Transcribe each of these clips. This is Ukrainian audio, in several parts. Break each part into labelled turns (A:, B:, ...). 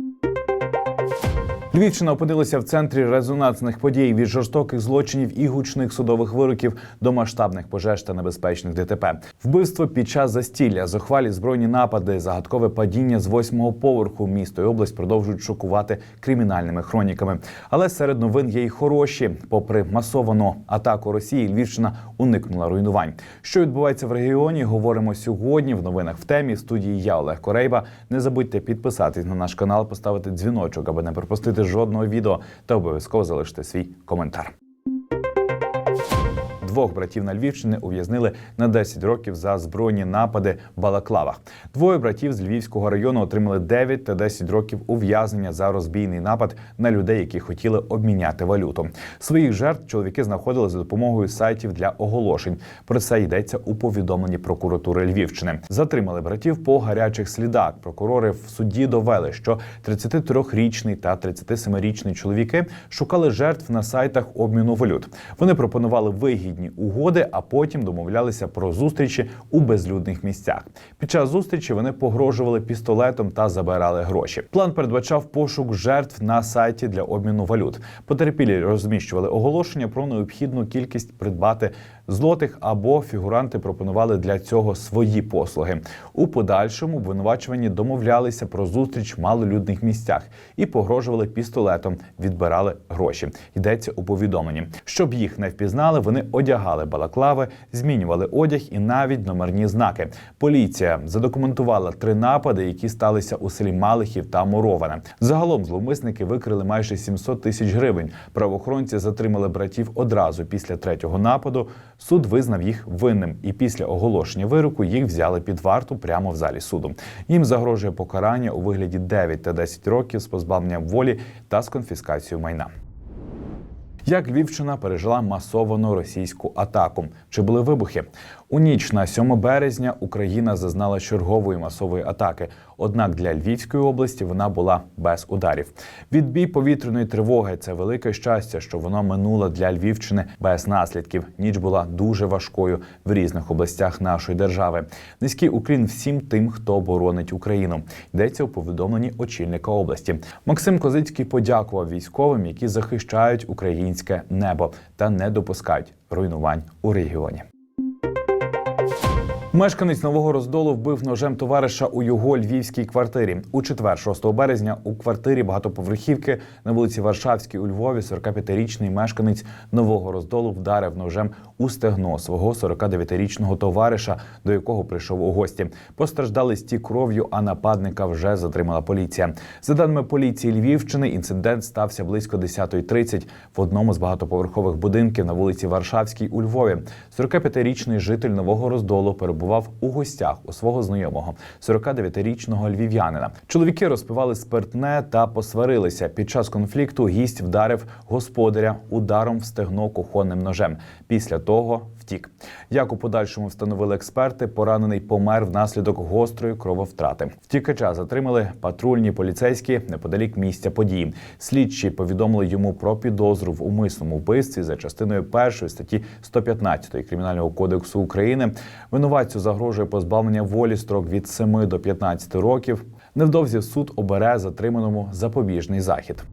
A: Thank you Львівщина опинилася в центрі резонансних подій від жорстоких злочинів і гучних судових вироків до масштабних пожеж та небезпечних ДТП. Вбивство під час застілля, зухвалі збройні напади, загадкове падіння з восьмого поверху. Місто і область продовжують шокувати кримінальними хроніками. Але серед новин є й хороші. Попри масовану атаку Росії, Львівщина уникнула руйнувань. Що відбувається в регіоні? Говоримо сьогодні. В новинах в темі студії я Олег Корейба. Не забудьте підписатись на наш канал, поставити дзвіночок, аби не пропустити жодного відео та обов'язково залишити свій коментар. Двох братів на Львівщині ув'язнили на 10 років за збройні напади в Балаклавах. Двоє братів з Львівського району отримали 9 та 10 років ув'язнення за розбійний напад на людей, які хотіли обміняти валюту. Своїх жертв чоловіки знаходили за допомогою сайтів для оголошень. Про це йдеться у повідомленні прокуратури Львівщини. Затримали братів по гарячих слідах. Прокурори в суді довели, що 33-річний та 37-річний чоловіки шукали жертв на сайтах обміну валют. Вони пропонували вигідні угоди, а потім домовлялися про зустрічі у безлюдних місцях. Під час зустрічі вони погрожували пістолетом та забирали гроші. План передбачав пошук жертв на сайті для обміну валют. Потерпілі розміщували оголошення про необхідну кількість придбати злотих або фігуранти пропонували для цього свої послуги. У подальшому обвинувачувані домовлялися про зустріч в малолюдних місцях і погрожували пістолетом, відбирали гроші. Йдеться у повідомленні. Щоб їх не впізнали, вони одягали балаклави, змінювали одяг і навіть номерні знаки. Поліція задокументувала три напади, які сталися у селі Малихів та Муроване. Загалом зловмисники викрили майже 700 тисяч гривень. Правоохоронці затримали братів одразу після третього нападу. Суд визнав їх винним, і після оголошення вироку їх взяли під варту прямо в залі суду. Їм загрожує покарання у вигляді 9 та 10 років з позбавленням волі та з конфіскацією майна. Як Львівщина пережила масовану російську атаку? Чи були вибухи? У ніч на 7 березня Україна зазнала чергової масової атаки. Однак для Львівської області вона була без ударів. Відбій повітряної тривоги це велике щастя, що воно минуло для Львівщини без наслідків. Ніч була дуже важкою в різних областях нашої держави. Низький уклін всім тим, хто боронить Україну. Йдеться у повідомленні очільника області. Максим Козицький подякував військовим, які захищають українське небо та не допускають руйнувань у регіоні. Мешканець нового роздолу вбив ножем товариша у його львівській квартирі. У четвер, 6 березня, у квартирі багатоповерхівки на вулиці Варшавській у Львові 45-річний мешканець нового роздолу вдарив ножем у стегно свого 49-річного товариша, до якого прийшов у гості. Постраждали стік кров'ю, а нападника вже затримала поліція. За даними поліції Львівщини, інцидент стався близько 10.30 в одному з багатоповерхових будинків на вулиці Варшавській у Львові. 45-річний житель нового роздолу перебував у гостях у свого знайомого 49-річного львів'янина. Чоловіки розпивали спиртне та посварилися. Під час конфлікту гість вдарив господаря ударом в стегно кухонним ножем. Після того втік. Як у подальшому встановили експерти, поранений помер внаслідок гострої крововтрати. Втікача затримали патрульні поліцейські неподалік місця події. Слідчі повідомили йому про підозру в умисному вбивстві за частиною першої статті 115 кримінального кодексу України. Винуватцю загрожує позбавлення волі строк від 7 до 15 років. Невдовзі суд обере затриманому запобіжний захід.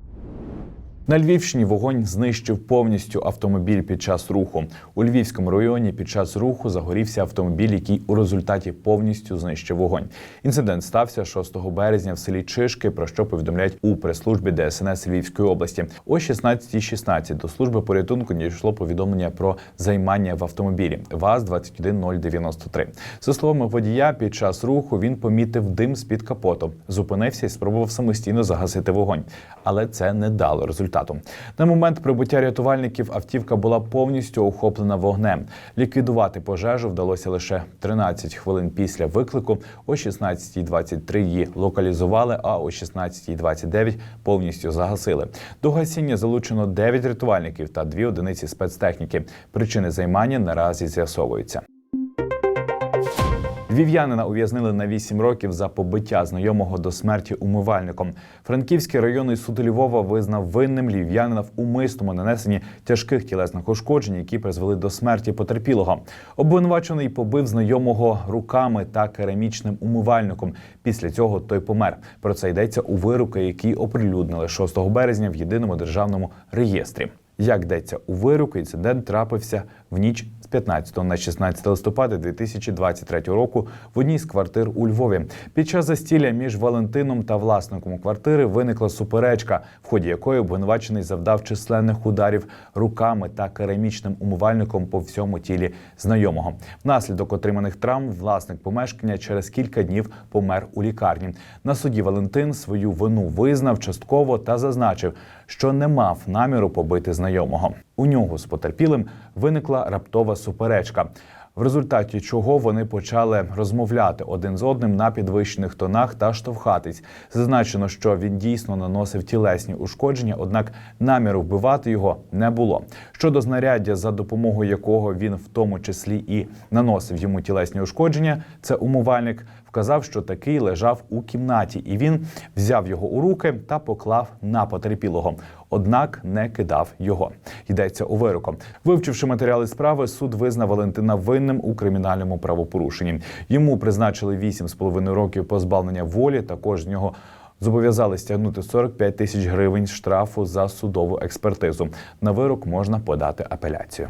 A: На Львівщині вогонь знищив повністю автомобіль під час руху. У Львівському районі під час руху загорівся автомобіль, який у результаті повністю знищив вогонь. Інцидент стався 6 березня в селі Чишки, про що повідомляють у прес-службі ДСНС Львівської області. О 16.16 до служби порятунку надійшло повідомлення про займання в автомобілі ВАЗ 21093 За словами водія, під час руху він помітив дим з під капоту, зупинився і спробував самостійно загасити вогонь, але це не дало результату. На момент прибуття рятувальників автівка була повністю охоплена вогнем. Ліквідувати пожежу вдалося лише 13 хвилин після виклику. О 16.23 її локалізували, а о 16.29 повністю загасили. До гасіння залучено 9 рятувальників та 2 одиниці спецтехніки. Причини займання наразі з'ясовуються. Львів'янина ув'язнили на 8 років за побиття знайомого до смерті умивальником. Франківський районний суд Львова визнав винним львів'янина в умисному нанесенні тяжких тілесних ушкоджень, які призвели до смерті потерпілого. Обвинувачений побив знайомого руками та керамічним умивальником. Після цього той помер. Про це йдеться у вироку, який оприлюднили 6 березня в єдиному державному реєстрі. Як йдеться у вироку, інцидент трапився в ніч з 15 на 16 листопада 2023 року в одній з квартир у Львові. Під час застілля між Валентином та власником квартири виникла суперечка, в ході якої обвинувачений завдав численних ударів руками та керамічним умивальником по всьому тілі знайомого. Внаслідок отриманих травм власник помешкання через кілька днів помер у лікарні. На суді Валентин свою вину визнав частково та зазначив, що не мав наміру побити знайомого. У нього з потерпілим виникла раптова суперечка. В результаті чого вони почали розмовляти один з одним на підвищених тонах та штовхатись. Зазначено, що він дійсно наносив тілесні ушкодження, однак наміру вбивати його не було. Щодо знаряддя, за допомогою якого він в тому числі і наносив йому тілесні ушкодження, це умивальник. Вказав, що такий лежав у кімнаті, і він взяв його у руки та поклав на потерпілого. Однак не кидав його. Йдеться у вироку. Вивчивши матеріали справи, суд визнав Валентина винним у кримінальному правопорушенні. Йому призначили 8,5 років позбавлення волі. Також з нього. Зобов'язали стягнути 45 тисяч гривень штрафу за судову експертизу. На вирок можна подати апеляцію.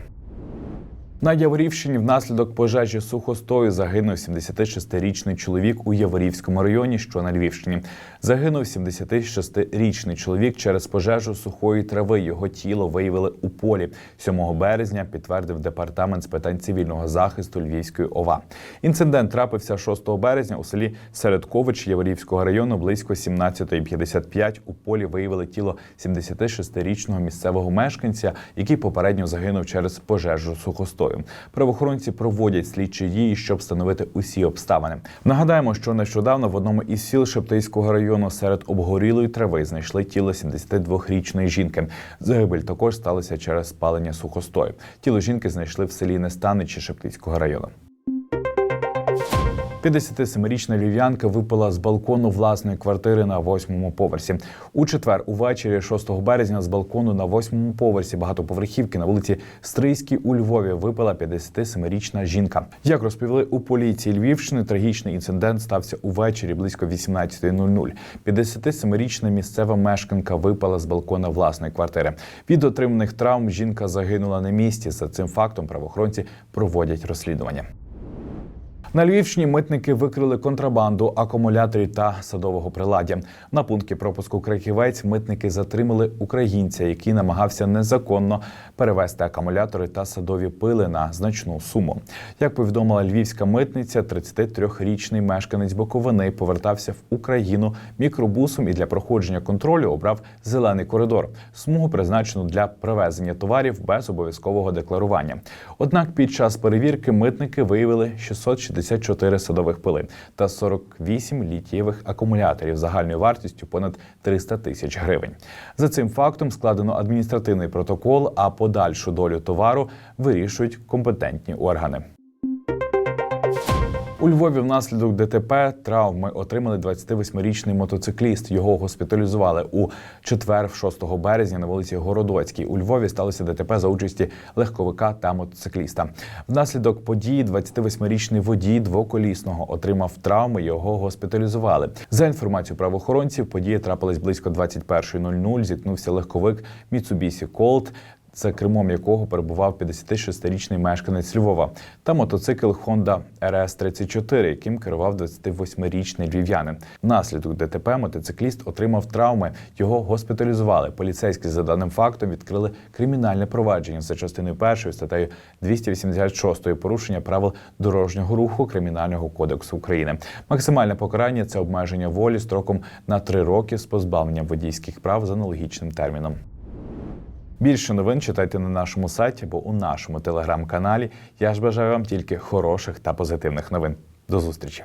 A: На Яворівщині внаслідок пожежі сухостою загинув 76-річний чоловік у Яворівському районі, що на Львівщині. Загинув 76-річний чоловік через пожежу сухої трави. Його тіло виявили у полі. 7 березня підтвердив департамент з питань цивільного захисту Львівської ОВА. Інцидент трапився 6 березня у селі Середкович Яворівського району близько 17.55. У полі виявили тіло 76-річного місцевого мешканця, який попередньо загинув через пожежу сухостою. Правоохоронці проводять слідчі дії, щоб встановити усі обставини. Нагадаємо, що нещодавно в одному із сіл Шептейського району серед обгорілої трави знайшли тіло 72-річної жінки. Загибель також сталося через спалення сухостою. Тіло жінки знайшли в селі Нестаничі Шептицького району. 57-річна львів'янка випала з балкону власної квартири на восьмому поверсі. У четвер увечері 6 березня з балкону на восьмому поверсі багатоповерхівки на вулиці Стрийській у Львові випала 57-річна жінка. Як розповіли у поліції Львівщини, трагічний інцидент стався увечері близько 18.00. 57-річна місцева мешканка випала з балкона власної квартири. Від отриманих травм жінка загинула на місці. За цим фактом правоохоронці проводять розслідування. На Львівщині митники викрили контрабанду акумуляторів та садового приладдя. На пункті пропуску Краківець митники затримали українця, який намагався незаконно перевезти акумулятори та садові пили на значну суму. Як повідомила львівська митниця, 33-річний мешканець Боковини повертався в Україну мікробусом і для проходження контролю обрав зелений коридор, смугу призначену для привезення товарів без обов'язкового декларування. Однак під час перевірки митники виявили 660 64 садових пили та 48 літієвих акумуляторів загальною вартістю понад 300 тисяч гривень. За цим фактом складено адміністративний протокол, а подальшу долю товару вирішують компетентні органи. У Львові внаслідок ДТП травми отримали 28-річний мотоцикліст. Його госпіталізували у четвер, 6 березня, на вулиці Городоцькій. У Львові сталося ДТП за участі легковика та мотоцикліста. Внаслідок події 28-річний водій двоколісного отримав травми. Його госпіталізували. За інформацією правоохоронців, подія трапилась близько 21.00. Зіткнувся легковик Mitsubishi Colt за кермом якого перебував 56-річний мешканець Львова, та мотоцикл Honda RS 34 яким керував 28-річний львів'янин. Внаслідок ДТП мотоцикліст отримав травми. Його госпіталізували. Поліцейські за даним фактом відкрили кримінальне провадження за частиною першої статтею 286 порушення правил дорожнього руху Кримінального кодексу України. Максимальне покарання це обмеження волі строком на три роки з позбавленням водійських прав з аналогічним терміном. Більше новин читайте на нашому сайті або у нашому телеграм-каналі. Я ж бажаю вам тільки хороших та позитивних новин. До зустрічі.